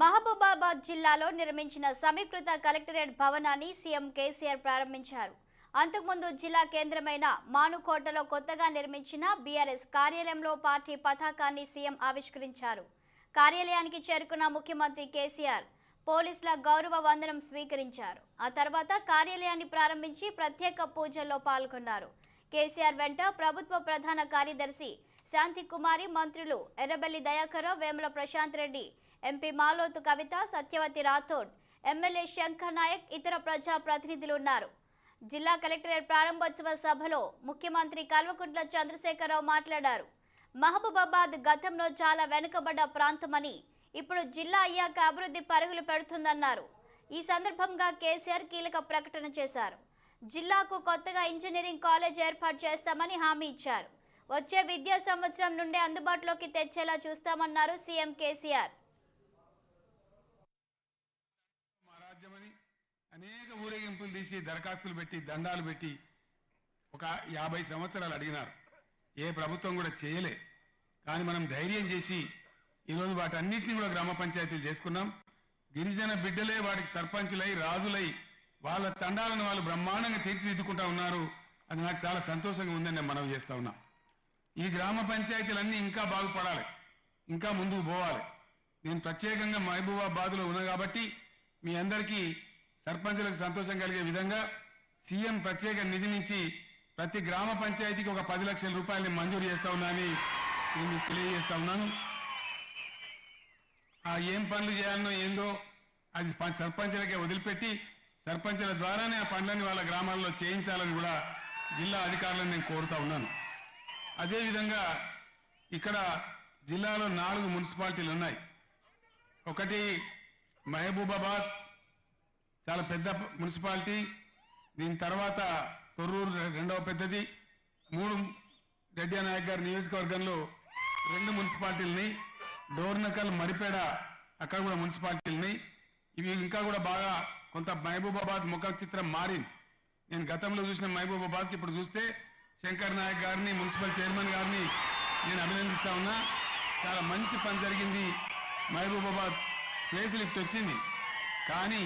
మహబూబాబాద్ జిల్లాలో నిర్మించిన సమీకృత కలెక్టరేట్ భవనాన్ని సీఎం కేసీఆర్ ప్రారంభించారు. అంతకుముందు జిల్లా కేంద్రమైన మానుకోటలో కొత్తగా నిర్మించిన బీఆర్ఎస్ కార్యాలయంలో పార్టీ పతాకాన్ని సీఎం ఆవిష్కరించారు. కార్యాలయానికి చేరుకున్న ముఖ్యమంత్రి కేసీఆర్ పోలీసుల గౌరవ వందనం స్వీకరించారు. ఆ తర్వాత కార్యాలయాన్ని ప్రారంభించి ప్రత్యేక పూజల్లో పాల్గొన్నారు. కేసీఆర్ వెంట ప్రభుత్వ ప్రధాన కార్యదర్శి శాంతి కుమారి మంత్రులు ఎర్రబెల్లి దయాకర్ వేముల ప్రశాంత్ రెడ్డి ఎంపీ మాలోతు కవిత సత్యవతి రాథోడ్ ఎమ్మెల్యే శంకర్ నాయక్ ఇతర ప్రజా ప్రతినిధులు ఉన్నారు జిల్లా కలెక్టరేట్ ప్రారంభోత్సవ సభలో ముఖ్యమంత్రి కల్వకుంట్ల చంద్రశేఖరరావు మాట్లాడారు. మహబూబాబాద్ గతంలో చాలా వెనుకబడ్డ ప్రాంతమని ఇప్పుడు జిల్లా అయ్యాక అభివృద్ధి పరుగులు పెడుతుందన్నారు. ఈ సందర్భంగా కేసీఆర్ కీలక ప్రకటన చేశారు. జిల్లాకు కొత్తగా ఇంజనీరింగ్ కాలేజ్ ఏర్పాటు చేస్తామని హామీ ఇచ్చారు. వచ్చే విద్యా సంవత్సరం నుండే అందుబాటులోకి తెచ్చేలా చూస్తామన్నారు సీఎం కేసీఆర్ మా రాజ్యమని అనేక ఊరేగింపులు తీసి దరఖాస్తులు పెట్టి దండాలు పెట్టి ఒక యాభై సంవత్సరాలు అడిగినారు. ఏ ప్రభుత్వం కూడా చేయలే. కానీ మనం ధైర్యం చేసి ఈరోజు వాటన్నిటిని కూడా గ్రామ పంచాయతీలు చేసుకున్నాం. గిరిజన బిడ్డలే వాటికి సర్పంచులై రాజులై వాళ్ళ తండాలను వాళ్ళు బ్రహ్మాండంగా తీర్చిదిద్దుకుంటా ఉన్నారు. అది నాకు చాలా సంతోషంగా ఉందని నేను మనవి చేస్తా ఉన్నా. ఈ గ్రామ పంచాయతీలన్నీ ఇంకా బాగుపడాలి. ఇంకా ముందుకు పోవాలి. నేను ప్రత్యేకంగా మహబూబాబాద్లో ఉన్నా కాబట్టి మీ అందరికీ సర్పంచులకు సంతోషం కలిగే విధంగా సీఎం ప్రత్యేక నిధి నుంచి ప్రతి గ్రామ పంచాయతీకి ఒక పది లక్షల రూపాయలని మంజూరు చేస్తా ఉన్నా అని నేను తెలియజేస్తా ఉన్నాను. ఆ ఏం పనులు చేయాలనో ఏందో అది సర్పంచులకే వదిలిపెట్టి సర్పంచుల ద్వారానే ఆ పనులని వాళ్ళ గ్రామాల్లో చేయించాలని కూడా జిల్లా అధికారులను నేను కోరుతా ఉన్నాను. అదేవిధంగా ఇక్కడ జిల్లాలో నాలుగు మున్సిపాలిటీలు ఉన్నాయి ఒకటి మహబూబాబాద్ చాలా పెద్ద మున్సిపాలిటీ. దీని తర్వాత తొర్రూరు రెండవ పెద్దది. మూడు రెడ్డి నాయక్ గారి నియోజకవర్గంలో రెండు మున్సిపాలిటీలని డోర్నకల్ మరిపేడ అక్కడ కూడా మున్సిపాలిటీలని ఇవి ఇంకా కూడా బాగా కొంత మహబూబాబాద్ ముఖ చిత్రం మారింది. నేను గతంలో చూసిన మహబూబాబాద్కి ఇప్పుడు చూస్తే శంకర్ నాయక్ గారిని మున్సిపల్ చైర్మన్ గారిని నేను అభినందిస్తా ఉన్నా. చాలా మంచి పని జరిగింది. మహబూబాబాద్ ఫేస్ లిఫ్ట్ వచ్చింది. కానీ